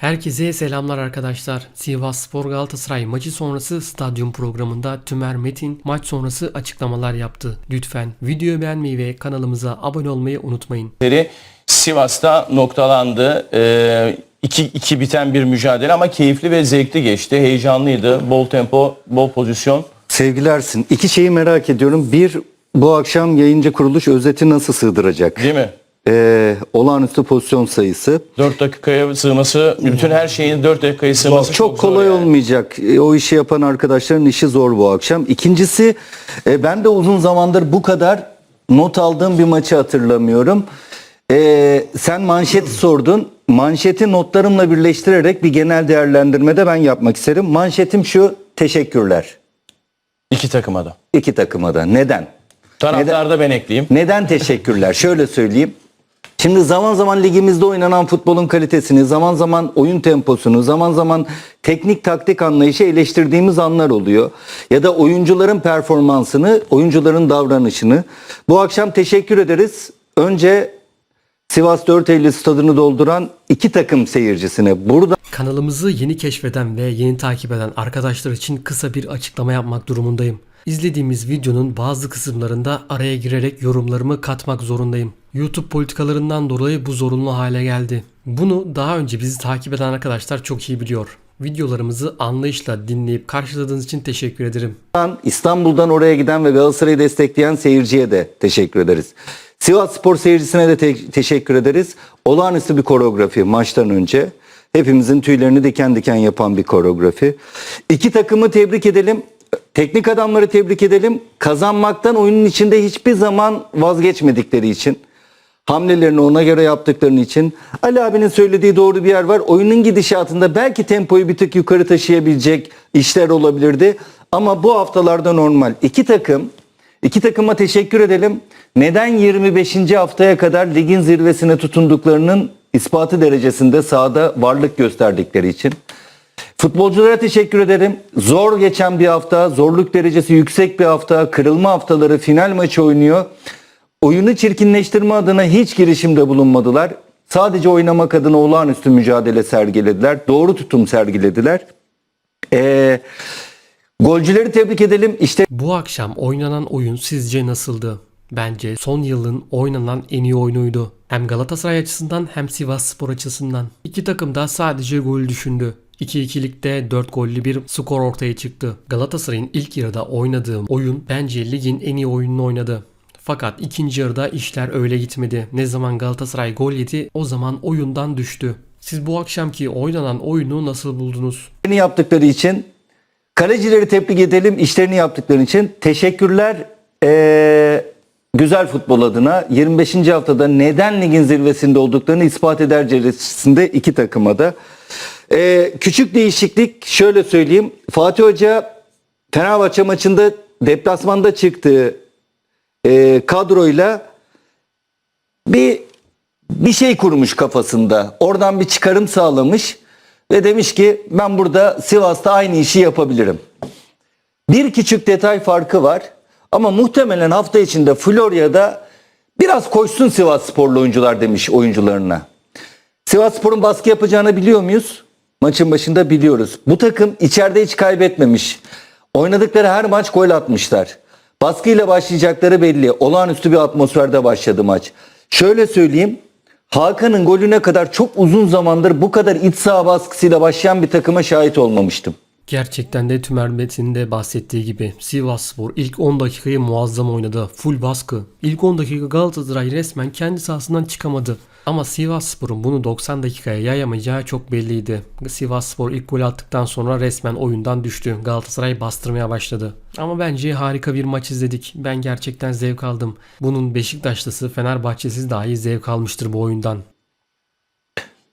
Herkese selamlar arkadaşlar. Sivas Spor Galatasaray maçı sonrası stadyum programında Tümer Metin maç sonrası açıklamalar yaptı. Lütfen videoyu beğenmeyi ve kanalımıza abone olmayı unutmayın. seri Sivas'ta noktalandı. 2-2 biten bir mücadele ama keyifli ve zevkli geçti. Heyecanlıydı. Bol tempo, bol pozisyon. Sevgilersin. İki şeyi merak ediyorum. Bir, bu akşam yayıncı kuruluş özeti nasıl sığdıracak? Değil mi? Ee, olağanüstü pozisyon sayısı. 4 dakikaya sığması, bütün her şeyin 4 dakikaya sığması Çok, zor kolay yani. olmayacak. E, O işi yapan arkadaşların işi zor bu akşam. İkincisi, e, ben de uzun zamandır bu kadar not aldığım bir maçı hatırlamıyorum. E, sen manşeti sordun. Manşeti notlarımla birleştirerek bir genel değerlendirmede ben yapmak isterim. Manşetim şu, teşekkürler. İki takıma da. İki takıma da. Neden? Taraftarda ben ekleyeyim. Neden teşekkürler? Şöyle söyleyeyim. Şimdi zaman zaman ligimizde oynanan futbolun kalitesini, zaman zaman oyun temposunu, zaman zaman teknik taktik anlayışı eleştirdiğimiz anlar oluyor. Ya da oyuncuların performansını, oyuncuların davranışını. Bu akşam teşekkür ederiz. Önce Sivas 4 Eylül stadını dolduran iki takım seyircisine. Burada Kanalımızı yeni keşfeden ve yeni takip eden arkadaşlar için kısa bir açıklama yapmak durumundayım. İzlediğimiz videonun bazı kısımlarında araya girerek yorumlarımı katmak zorundayım. YouTube politikalarından dolayı bu zorunlu hale geldi. Bunu daha önce bizi takip eden arkadaşlar çok iyi biliyor. Videolarımızı anlayışla dinleyip karşıladığınız için teşekkür ederim. İstanbul'dan oraya giden ve Galatasaray'ı destekleyen seyirciye de teşekkür ederiz. Sivas Spor seyircisine de te- teşekkür ederiz. Olağanüstü bir koreografi maçtan önce. Hepimizin tüylerini diken diken yapan bir koreografi. İki takımı tebrik edelim. Teknik adamları tebrik edelim. Kazanmaktan oyunun içinde hiçbir zaman vazgeçmedikleri için. Hamlelerini ona göre yaptıklarını için. Ali abinin söylediği doğru bir yer var. Oyunun gidişatında belki tempoyu bir tık yukarı taşıyabilecek işler olabilirdi. Ama bu haftalarda normal. İki takım, iki takıma teşekkür edelim. Neden 25. haftaya kadar ligin zirvesine tutunduklarının ispatı derecesinde sahada varlık gösterdikleri için. Futbolculara teşekkür ederim. Zor geçen bir hafta, zorluk derecesi yüksek bir hafta, kırılma haftaları final maçı oynuyor. Oyunu çirkinleştirme adına hiç girişimde bulunmadılar. Sadece oynamak adına olağanüstü mücadele sergilediler. Doğru tutum sergilediler. Ee, golcüleri tebrik edelim. İşte Bu akşam oynanan oyun sizce nasıldı? Bence son yılın oynanan en iyi oyunuydu. Hem Galatasaray açısından hem Sivas Spor açısından. İki takım da sadece gol düşündü. 2-2'likte 4 gollü bir skor ortaya çıktı. Galatasaray'ın ilk yarıda oynadığım oyun bence ligin en iyi oyununu oynadı. Fakat ikinci yarıda işler öyle gitmedi. Ne zaman Galatasaray gol yedi o zaman oyundan düştü. Siz bu akşamki oynanan oyunu nasıl buldunuz? yaptıkları için kalecileri tebrik edelim işlerini yaptıkları için teşekkürler Ee, güzel futbol adına 25. haftada neden ligin zirvesinde olduklarını ispat eder derecesinde iki takıma da Ee, küçük değişiklik şöyle söyleyeyim Fatih Hoca Fenerbahçe maçında deplasmanda çıktığı e, kadroyla bir bir şey kurmuş kafasında. Oradan bir çıkarım sağlamış ve demiş ki ben burada Sivas'ta aynı işi yapabilirim. Bir küçük detay farkı var ama muhtemelen hafta içinde Florya'da biraz koşsun Sivas sporlu oyuncular demiş oyuncularına. Sivas Spor'un baskı yapacağını biliyor muyuz? Maçın başında biliyoruz. Bu takım içeride hiç kaybetmemiş. Oynadıkları her maç gol atmışlar. Baskıyla başlayacakları belli. Olağanüstü bir atmosferde başladı maç. Şöyle söyleyeyim. Hakan'ın golüne kadar çok uzun zamandır bu kadar iç saha baskısıyla başlayan bir takıma şahit olmamıştım. Gerçekten de Tümer Metin'in de bahsettiği gibi Sivasspor ilk 10 dakikayı muazzam oynadı. Full baskı. İlk 10 dakika Galatasaray resmen kendi sahasından çıkamadı. Ama Sivasspor'un bunu 90 dakikaya yayamayacağı çok belliydi. Sivasspor ilk gol attıktan sonra resmen oyundan düştü. Galatasaray bastırmaya başladı. Ama bence harika bir maç izledik. Ben gerçekten zevk aldım. Bunun Beşiktaşlısı Fenerbahçesiz dahi zevk almıştır bu oyundan.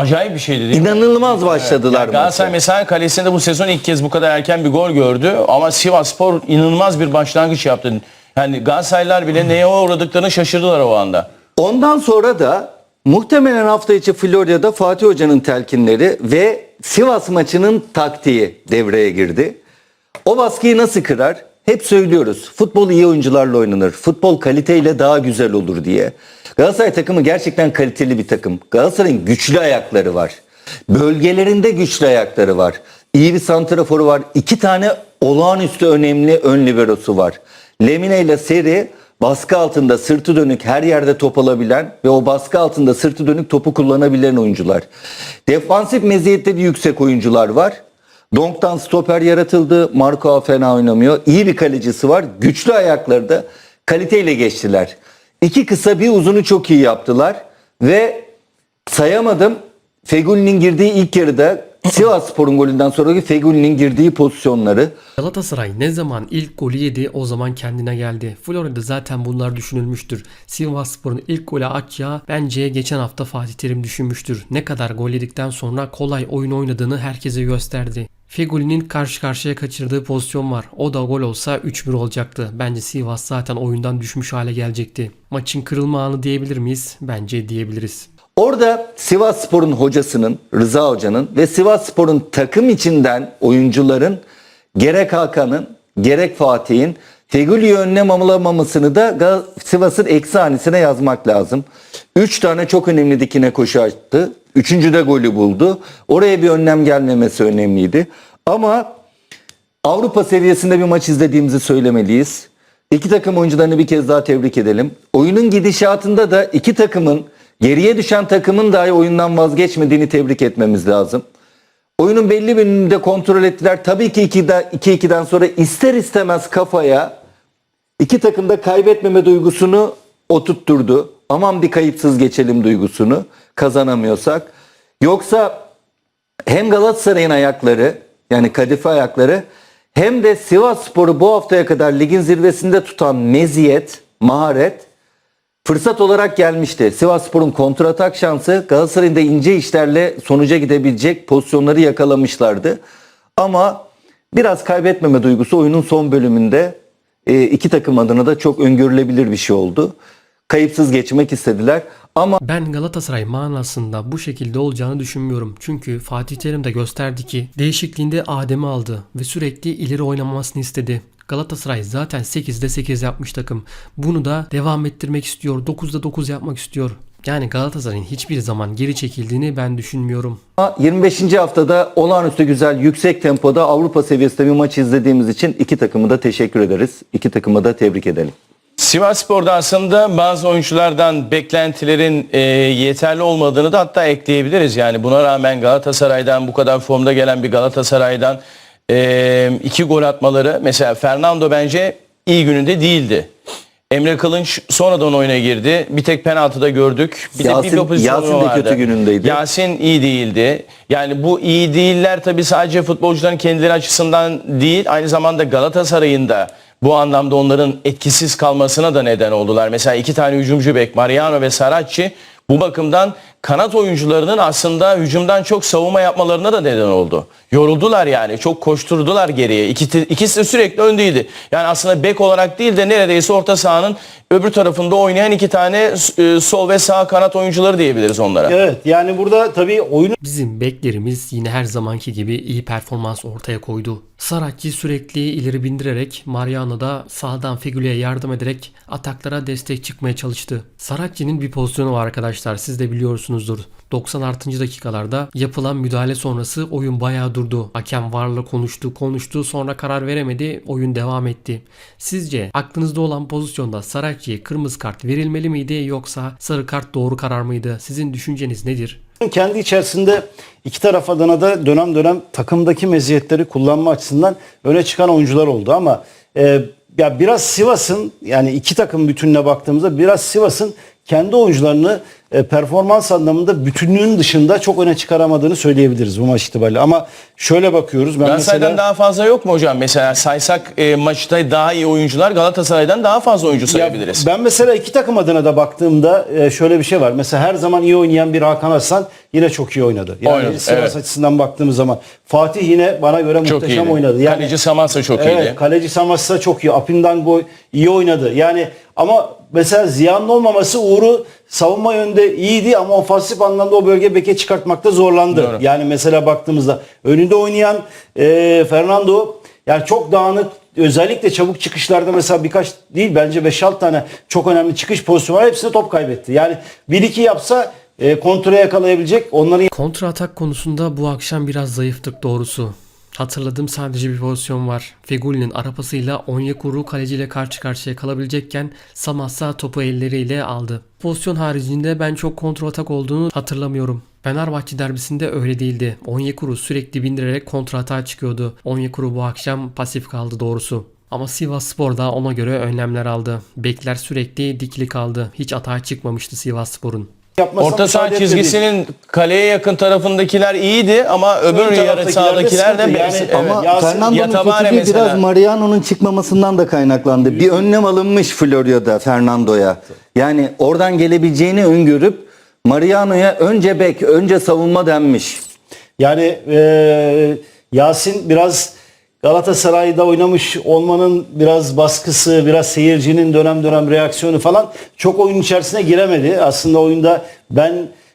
Acayip bir şeydi değil mi? İnanılmaz başladılar Yani Galatasaray maça. mesela kalesinde bu sezon ilk kez bu kadar erken bir gol gördü ama Sivasspor inanılmaz bir başlangıç yaptı. Yani Galatasaraylılar bile neye uğradıklarını şaşırdılar o anda. Ondan sonra da muhtemelen hafta içi Florya'da Fatih Hoca'nın telkinleri ve Sivas maçının taktiği devreye girdi. O baskıyı nasıl kırar? Hep söylüyoruz. Futbol iyi oyuncularla oynanır. Futbol kaliteyle daha güzel olur diye. Galatasaray takımı gerçekten kaliteli bir takım. Galatasaray'ın güçlü ayakları var. Bölgelerinde güçlü ayakları var. İyi bir santraforu var. İki tane olağanüstü önemli ön liberosu var. Lemine ile Seri baskı altında sırtı dönük her yerde top alabilen ve o baskı altında sırtı dönük topu kullanabilen oyuncular. Defansif meziyetleri yüksek oyuncular var. Donk'tan stoper yaratıldı. Marco fena oynamıyor. İyi bir kalecisi var. Güçlü ayakları da kaliteyle geçtiler. İki kısa bir uzunu çok iyi yaptılar. Ve sayamadım. Fegüli'nin girdiği ilk yarıda Sivas Spor'un golünden sonraki Fegüli'nin girdiği pozisyonları. Galatasaray ne zaman ilk golü yedi o zaman kendine geldi. Florya'da zaten bunlar düşünülmüştür. Sivasspor'un ilk golü atacağı bence geçen hafta Fatih Terim düşünmüştür. Ne kadar gol yedikten sonra kolay oyun oynadığını herkese gösterdi. Fegüli'nin karşı karşıya kaçırdığı pozisyon var. O da gol olsa 3-1 olacaktı. Bence Sivas zaten oyundan düşmüş hale gelecekti. Maçın kırılma anı diyebilir miyiz? Bence diyebiliriz. Orada Sivas Spor'un hocasının, Rıza Hoca'nın ve Sivas Spor'un takım içinden oyuncuların gerek Hakan'ın gerek Fatih'in Fegüli'yi önlem alamamasını da Sivas'ın eksi hanesine yazmak lazım. Üç tane çok önemli dikine koşu attı. Üçüncü de golü buldu. Oraya bir önlem gelmemesi önemliydi. Ama Avrupa seviyesinde bir maç izlediğimizi söylemeliyiz. İki takım oyuncularını bir kez daha tebrik edelim. Oyunun gidişatında da iki takımın geriye düşen takımın dahi oyundan vazgeçmediğini tebrik etmemiz lazım. Oyunun belli bölümünde kontrol ettiler. Tabii ki 2-2'den sonra ister istemez kafaya iki takım da kaybetmeme duygusunu oturtturdu. Aman bir kayıpsız geçelim duygusunu kazanamıyorsak. Yoksa hem Galatasaray'ın ayakları yani kadife ayakları hem de Sivas Spor'u bu haftaya kadar ligin zirvesinde tutan meziyet, maharet fırsat olarak gelmişti. Sivas Spor'un kontratak şansı Galatasaray'ın da ince işlerle sonuca gidebilecek pozisyonları yakalamışlardı. Ama biraz kaybetmeme duygusu oyunun son bölümünde e, iki takım adına da çok öngörülebilir bir şey oldu. Kayıpsız geçmek istediler. Ama Ben Galatasaray manasında bu şekilde olacağını düşünmüyorum. Çünkü Fatih Terim de gösterdi ki değişikliğinde Adem'i aldı ve sürekli ileri oynamamasını istedi. Galatasaray zaten 8'de 8 yapmış takım. Bunu da devam ettirmek istiyor. 9'da 9 yapmak istiyor. Yani Galatasaray'ın hiçbir zaman geri çekildiğini ben düşünmüyorum. 25. haftada olağanüstü güzel yüksek tempoda Avrupa seviyesinde bir maç izlediğimiz için iki takımı da teşekkür ederiz. İki takımı da tebrik edelim. Sivas Spor'da aslında bazı oyunculardan beklentilerin e, yeterli olmadığını da hatta ekleyebiliriz. Yani buna rağmen Galatasaray'dan bu kadar formda gelen bir Galatasaray'dan e, iki gol atmaları mesela Fernando bence iyi gününde değildi. Emre Kılınç sonradan oyuna girdi. Bir tek penaltıda gördük. Bir Yasin- de bir pozisyonu Yasin de vardı. kötü günündeydi. Yasin iyi değildi. Yani bu iyi değiller tabii sadece futbolcuların kendileri açısından değil aynı zamanda Galatasaray'ın da bu anlamda onların etkisiz kalmasına da neden oldular. Mesela iki tane hücumcu bek Mariano ve Saracchi bu bakımdan kanat oyuncularının aslında hücumdan çok savunma yapmalarına da neden oldu. Yoruldular yani. Çok koşturdular geriye. İki, ikisi de sürekli öndeydi. Yani aslında bek olarak değil de neredeyse orta sahanın öbür tarafında oynayan iki tane e, sol ve sağ kanat oyuncuları diyebiliriz onlara. Evet yani burada tabii oyunu Bizim beklerimiz yine her zamanki gibi iyi performans ortaya koydu. Saracchi sürekli ileri bindirerek Mariano da sağdan Fegüli'ye yardım ederek ataklara destek çıkmaya çalıştı. Saracchi'nin bir pozisyonu var arkadaşlar siz de biliyorsunuzdur. 90 artıncı dakikalarda yapılan müdahale sonrası oyun bayağı durdu. Hakem varla konuştu konuştu sonra karar veremedi oyun devam etti. Sizce aklınızda olan pozisyonda Saracchi'ye kırmızı kart verilmeli miydi yoksa sarı kart doğru karar mıydı? Sizin düşünceniz nedir? kendi içerisinde iki taraf adına da dönem dönem takımdaki meziyetleri kullanma açısından öne çıkan oyuncular oldu ama e, ya biraz Sivas'ın yani iki takım bütününe baktığımızda biraz Sivas'ın kendi oyuncularını e, performans anlamında bütünlüğün dışında çok öne çıkaramadığını söyleyebiliriz bu maç itibariyle. Ama şöyle bakıyoruz. Ben Galatasaray'dan mesela daha fazla yok mu hocam? Mesela saysak e, maçta daha iyi oyuncular Galatasaray'dan daha fazla oyuncu Ya sayabiliriz. ben mesela iki takım adına da baktığımda e, şöyle bir şey var. Mesela her zaman iyi oynayan bir Hakan Aslan yine çok iyi oynadı. Yani Oynadı, Sivas evet. açısından baktığımız zaman Fatih yine bana göre çok muhteşem iyiydi. oynadı. Yani Kaleci Samasa çok Evet, iyiydi. kaleci Samassa çok iyi. Apindango iyi oynadı. Yani ama mesela Ziya'nın olmaması Uğur'u savunma yönde iyiydi ama ofansif anlamda o bölge beke çıkartmakta zorlandı. Doğru. Yani mesela baktığımızda önünde oynayan e, Fernando yani çok dağınık özellikle çabuk çıkışlarda mesela birkaç değil bence 5-6 tane çok önemli çıkış pozisyonu var. Hepsinde top kaybetti. Yani 1-2 yapsa e, kontra yakalayabilecek. Onların Kontra atak konusunda bu akşam biraz zayıftık doğrusu. Hatırladığım sadece bir pozisyon var. Feguli'nin arapasıyla Onyekuru kaleciyle karşı karşıya kalabilecekken Samassa topu elleriyle aldı. Pozisyon haricinde ben çok kontra atak olduğunu hatırlamıyorum. Fenerbahçe derbisinde öyle değildi. Onyekuru sürekli bindirerek kontra atağa çıkıyordu. Onyekuru bu akşam pasif kaldı doğrusu. Ama Sivas Spor da ona göre önlemler aldı. Bekler sürekli dikili kaldı. Hiç atağa çıkmamıştı Sivas Spor'un. Yapmasına Orta saha çizgisinin kaleye yakın tarafındakiler iyiydi ama öbür yarı sahadakiler de sıkıntı. evet. Yani Ama Yasin- Fernando'nun Yatabare kötülüğü mesela. biraz Mariano'nun çıkmamasından da kaynaklandı. Bir önlem alınmış Florya'da Fernando'ya. Yani oradan gelebileceğini öngörüp Mariano'ya önce bek, önce savunma denmiş. Yani e, Yasin biraz Galatasaray'da oynamış olmanın biraz baskısı, biraz seyircinin dönem dönem reaksiyonu falan çok oyun içerisine giremedi. Aslında oyunda ben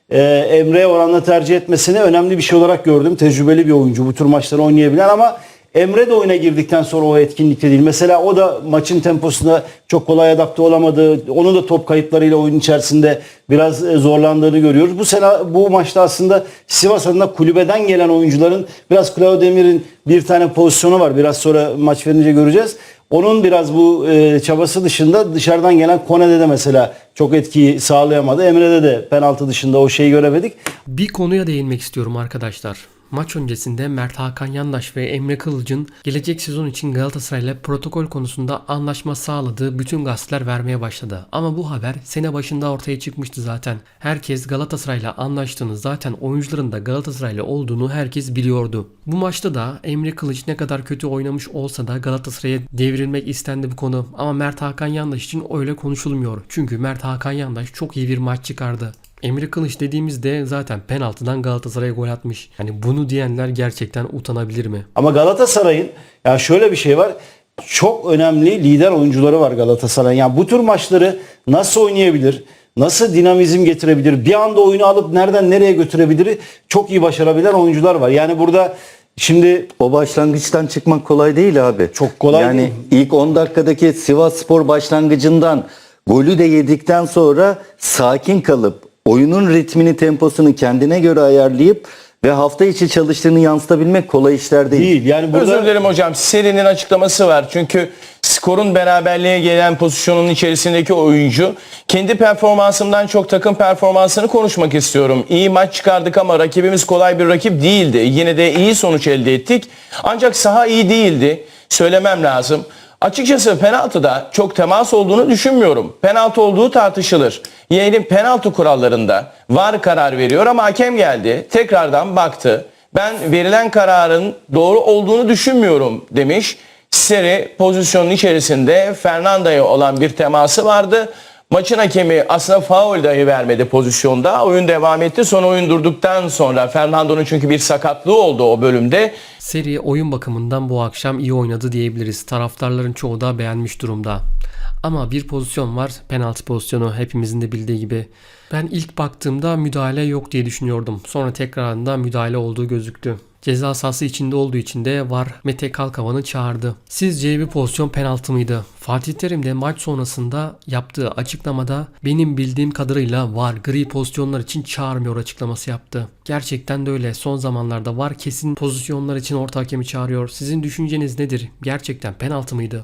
e, Emre'ye oranla tercih etmesini önemli bir şey olarak gördüm. Tecrübeli bir oyuncu bu tür maçları oynayabilen ama Emre de oyuna girdikten sonra o etkinlikte değil. Mesela o da maçın temposuna çok kolay adapte olamadı. Onun da top kayıplarıyla oyun içerisinde biraz e, zorlandığını görüyoruz. Bu sene bu maçta aslında Sivas adına kulübeden gelen oyuncuların biraz Claudio Demir'in bir tane pozisyonu var. Biraz sonra maç verince göreceğiz. Onun biraz bu e, çabası dışında dışarıdan gelen Kone'de de mesela çok etkiyi sağlayamadı. Emre'de de penaltı dışında o şeyi göremedik. Bir konuya değinmek istiyorum arkadaşlar. Maç öncesinde Mert Hakan Yandaş ve Emre Kılıç'ın gelecek sezon için Galatasaray'la protokol konusunda anlaşma sağladığı bütün gazeteler vermeye başladı. Ama bu haber sene başında ortaya çıkmıştı zaten. Herkes Galatasaray'la anlaştığını zaten oyuncuların da Galatasaray'la olduğunu herkes biliyordu. Bu maçta da Emre Kılıç ne kadar kötü oynamış olsa da Galatasaray'a devrilmek istendi bu konu. Ama Mert Hakan Yandaş için öyle konuşulmuyor. Çünkü Mert Hakan Yandaş çok iyi bir maç çıkardı. Emre Kılıç dediğimizde zaten penaltıdan Galatasaray'a gol atmış. Yani bunu diyenler gerçekten utanabilir mi? Ama Galatasaray'ın ya şöyle bir şey var. Çok önemli lider oyuncuları var Galatasaray'ın. Yani bu tür maçları nasıl oynayabilir? Nasıl dinamizm getirebilir? Bir anda oyunu alıp nereden nereye götürebilir? Çok iyi başarabilen oyuncular var. Yani burada şimdi O başlangıçtan çıkmak kolay değil abi. Çok kolay yani değil. ilk 10 dakikadaki Sivas Spor başlangıcından golü de yedikten sonra sakin kalıp oyunun ritmini, temposunu kendine göre ayarlayıp ve hafta içi çalıştığını yansıtabilmek kolay işler değil. değil. Yani burada Özür dilerim hocam. Serinin açıklaması var. Çünkü skorun beraberliğe gelen pozisyonun içerisindeki oyuncu kendi performansımdan çok takım performansını konuşmak istiyorum. İyi maç çıkardık ama rakibimiz kolay bir rakip değildi. Yine de iyi sonuç elde ettik. Ancak saha iyi değildi. Söylemem lazım. Açıkçası penaltıda çok temas olduğunu düşünmüyorum. Penaltı olduğu tartışılır. Yeğenin penaltı kurallarında var karar veriyor ama hakem geldi. Tekrardan baktı. Ben verilen kararın doğru olduğunu düşünmüyorum demiş. Seri pozisyonun içerisinde Fernanda'ya olan bir teması vardı. Maçın hakemi aslında faul dahi vermedi pozisyonda. Oyun devam etti. Son oyun durduktan sonra Fernando'nun çünkü bir sakatlığı oldu o bölümde. Seri oyun bakımından bu akşam iyi oynadı diyebiliriz. Taraftarların çoğu da beğenmiş durumda. Ama bir pozisyon var. Penaltı pozisyonu hepimizin de bildiği gibi. Ben ilk baktığımda müdahale yok diye düşünüyordum. Sonra tekrarında müdahale olduğu gözüktü. Ceza sahası içinde olduğu için de var Mete Kalkavan'ı çağırdı. Sizce bir pozisyon penaltı mıydı? Fatih Terim de maç sonrasında yaptığı açıklamada benim bildiğim kadarıyla var gri pozisyonlar için çağırmıyor açıklaması yaptı. Gerçekten de öyle. Son zamanlarda var kesin pozisyonlar için orta hakemi çağırıyor. Sizin düşünceniz nedir? Gerçekten penaltı mıydı?